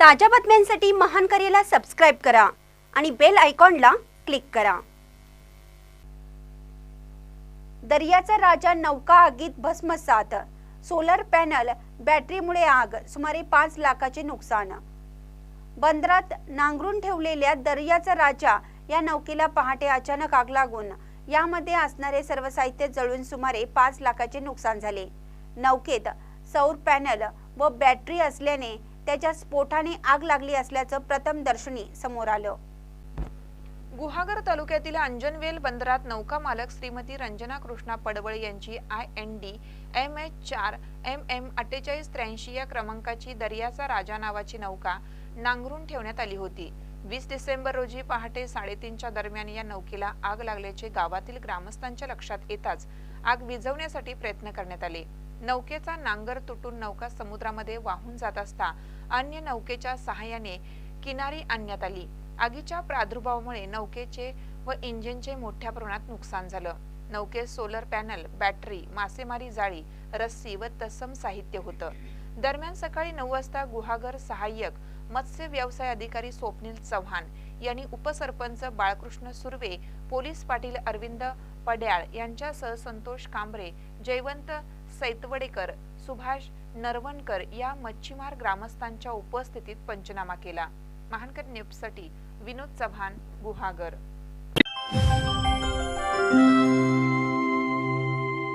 ताज्या बातम्यांसाठी महान करेला सबस्क्राईब करा आणि बेल आयकॉनला क्लिक करा. दर्याचा राजा नौका आगीत भस्मसात. सोलर पॅनल बॅटरीमुळे आग सुमारे पाच लाखाचे नुकसान. बंदरात नांगरून ठेवलेल्या दर्याचा राजा या नौकेला पहाटे अचानक आग लागून यामध्ये असणारे सर्व साहित्य जळून सुमारे पाच लाखाचे नुकसान झाले. नौकेत सौर पॅनल व बॅटरी असल्याने त्याच्या स्फोटाने आग लागली असल्याचं प्रथम दर्शनी समोर आलं. गुहागर तालुक्यातील अंजनवेल बंदरात नौका मालक श्रीमती रंजना कृष्णा पडवळ यांची I N D M H चार एम एम अठ्ठेचाळीस त्र्याऐंशी या क्रमांकाची दर्याचा राजा नावाची नौका नांगरून ठेवण्यात आली होती. वीस डिसेंबर रोजी पहाटे साडेतीनच्या दरम्यान या नौकेला आग लागल्याचे गावातील ग्रामस्थांच्या लक्षात येताच आग विझवण्यासाठी प्रयत्न करण्यात आले. नौकेचा नांगर तुटून नौका समुद्रामध्ये वाहून जात असता अन्य नौकेच्या सहाय्याने किनारी आणण्यात आली. आगीच्या प्रादुर्भावामुळे नौकेचे व इंजिनचे मोठ्या प्रमाणात नुकसान झालं. नौकेत सोलर पॅनल बॅटरी मासेमारी जाळी रस्सी व तत्सम साहित्य होतं. दरम्यान सकाळी नऊ वाजता गुहागर सहाय्यक मत्स्य व्यवसाय अधिकारी स्वप्नील चव्हाण यांनी उपसरपंच बाळकृष्ण सुर्वे पोलीस पाटील अरविंद पड्याळ यांच्यासह संतोष कांबरे जयवंत सैतवडेकर सुभाष नरवणकर या मच्छीमार ग्रामस्थांच्या उपस्थितीत पंचनामा केला. महानकर न्यूजसाठी विनोद चव्हाण गुहागर.